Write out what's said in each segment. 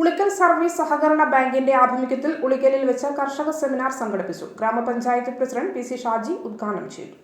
Ulikkal service സഹകരണ ബാങ്കിന്റെ ആഭിമുഖ്യത്തിൽ ഉളിക്കലിൽ വെച്ച് കർഷക സെമിനാർ സംഘടിപ്പിച്ചു. ഗ്രാമപഞ്ചായത്ത് പ്രസിഡന്റ് പി സി ഷാജി ഉദ്ഘാടനം ചെയ്തു.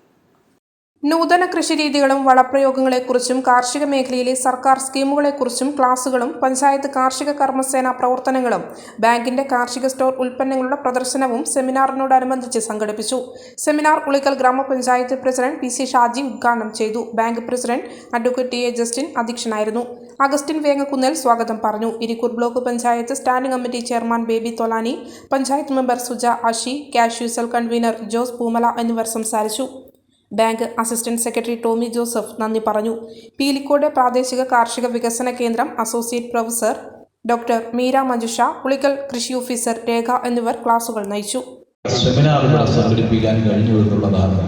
നൂതന കൃഷിരീതികളും വളപ്രയോഗങ്ങളെക്കുറിച്ചും കാർഷിക മേഖലയിലെ സർക്കാർ സ്കീമുകളെക്കുറിച്ചും ക്ലാസുകളും പഞ്ചായത്ത് കാർഷിക കർമ്മസേന പ്രവർത്തനങ്ങളും ബാങ്കിന്റെ കാർഷിക സ്റ്റോർ ഉൽപ്പന്നങ്ങളുടെ പ്രദർശനവും സെമിനാറിനോടനുബന്ധിച്ച് സംഘടിപ്പിച്ചു. സെമിനാർ ഉളിക്കൽ ഗ്രാമപഞ്ചായത്ത് പ്രസിഡന്റ് പി സി ഷാജി ഉദ്ഘാടനം ചെയ്തു. Bank president advocate T A Justin അധ്യക്ഷനായിരുന്നു. അഗസ്റ്റിൻ വേങ്ങക്കുന്നേൽ സ്വാഗതം പറഞ്ഞു. Irikkur block panchayat standing committee chairman Baby Tholani panchayat member Suja Ashi കാഷ്യൂസൽ convener Jose Poomala എന്നിവർ സംസാരിച്ചു. Bank assistant secretary Tomy Joseph നന്ദി പറഞ്ഞു. പീലിക്കോട് പ്രാദേശിക കാർഷിക വികസന കേന്ദ്രം associate professor doctor Meera Manjusha Pulickal കൃഷി ഓഫീസർ രേഖ എന്നിവർ ക്ലാസുകൾ നയിച്ചു. സെമിനാറുകൾ സംഘടിപ്പിക്കാൻ കഴിഞ്ഞു എന്നുള്ളതാണ്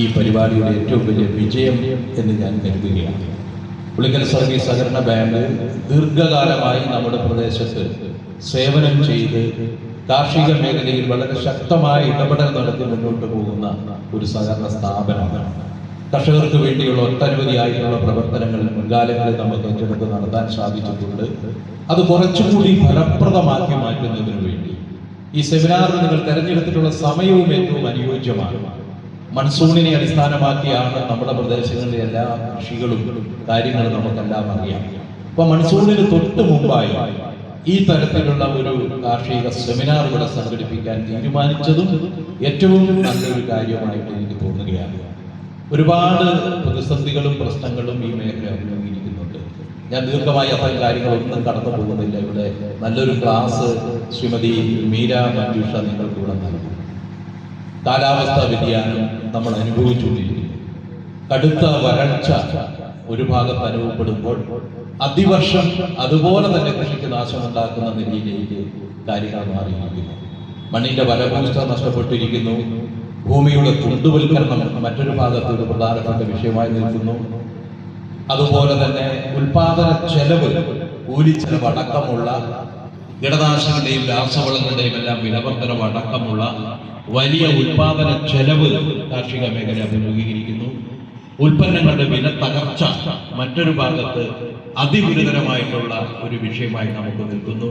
ഈ പരിപാടിയുടെ ഏറ്റവും വലിയ വിജയം എന്ന് ഞാൻ കരുതുകയാണ്. പുളിക്കൽ സർവീസ് സഹകരണ ബാങ്ക് ദീർഘകാലമായി നമ്മുടെ പ്രദേശത്ത് സേവനം ചെയ്ത് കാർഷിക മേഖലയിൽ വളരെ ശക്തമായ ഇടപെടൽ നടത്തി മുന്നോട്ട് പോകുന്ന. ഒരു സഹകരണ സ്ഥാപനമാണ്. കർഷകർക്ക് വേണ്ടിയുള്ള ഒട്ടനവധിയായിട്ടുള്ള പ്രവർത്തനങ്ങൾ മുൻകാലങ്ങളിൽ നമുക്ക് ഏറ്റെടുത്ത് നടത്താൻ സാധിച്ചിട്ടുണ്ട്. അത് കുറച്ചുകൂടി ഫലപ്രദമാക്കി മാറ്റുന്നതിന് വേണ്ടി. ഈ സെമിനാറിൽ നിങ്ങൾ തെരഞ്ഞെടുത്തിട്ടുള്ള സമയവും ഏറ്റവും അനുയോജ്യമാണ്. മൺസൂണിനെ അടിസ്ഥാനമാക്കിയാണ് നമ്മുടെ പ്രദേശങ്ങളിലെ എല്ലാ കൃഷികളും കാര്യങ്ങളും നമുക്കെല്ലാം അറിയാം. അപ്പൊ മൺസൂണിന് തൊട്ട് മുമ്പായി ഈ തരത്തിലുള്ള ഒരു കാർഷിക സെമിനാർ ഇവിടെ സംഘടിപ്പിക്കാൻ തീരുമാനിച്ചതും ഏറ്റവും നല്ലൊരു കാര്യമായിട്ട് എനിക്ക് തോന്നുകയാണ്. ഒരുപാട് പ്രതിസന്ധികളും പ്രശ്നങ്ങളും ഈ മേഖല അഭിമുഖീകരിക്കുന്നുണ്ട്. ഞാൻ ദീർഘമായി അത്തരം കാര്യങ്ങളൊന്നും കടന്നു പോകുന്നില്ല. ഇവിടെ നല്ലൊരു ക്ലാസ് ശ്രീമതി മീര മഞ്ജുഷ നിങ്ങൾക്ക് ഇവിടെ നൽകും. കാലാവസ്ഥാ വ്യതിയാനം നമ്മൾ അനുഭവിച്ചുകൊണ്ടിരിക്കുന്നു. കടുത്ത വരൾച്ച ഒരു ഭാഗത്ത് അനുഭവപ്പെടുമ്പോൾ അതിവർഷം അതുപോലെ തന്നെ കൃഷിക്ക് നാശമുണ്ടാക്കുന്ന നിലയിലേക്ക് കാര്യങ്ങൾ മാറിയിരിക്കുന്നു. മണ്ണിന്റെ ഫലഭൂഷ്ഠ നഷ്ടപ്പെട്ടിരിക്കുന്നു. ഭൂമിയുടെ തുണ്ടുവൽക്കരണം മറ്റൊരു ഭാഗത്ത് ഒരു പ്രധാനപ്പെട്ട വിഷയമായി നിൽക്കുന്നു. അതുപോലെ തന്നെ ഉൽപാദന ചെലവ് കൂലി ചെലവ് അടക്കമുള്ള കീടനാശികളുടെയും രാസവളങ്ങളുടെയും എല്ലാം വിലവർത്തനം അടക്കമുള്ള വലിയ ഉൽപാദന ചെലവ് കാർഷിക മേഖല അഭിമുഖീകരിക്കുന്നു. ഉൽപ്പന്നങ്ങളുടെ വില തകർച്ച മറ്റൊരു ഭാഗത്ത് അതിഗുരുതരമായിട്ടുള്ള ഒരു വിഷയമായി നമുക്ക് നിൽക്കുന്നു.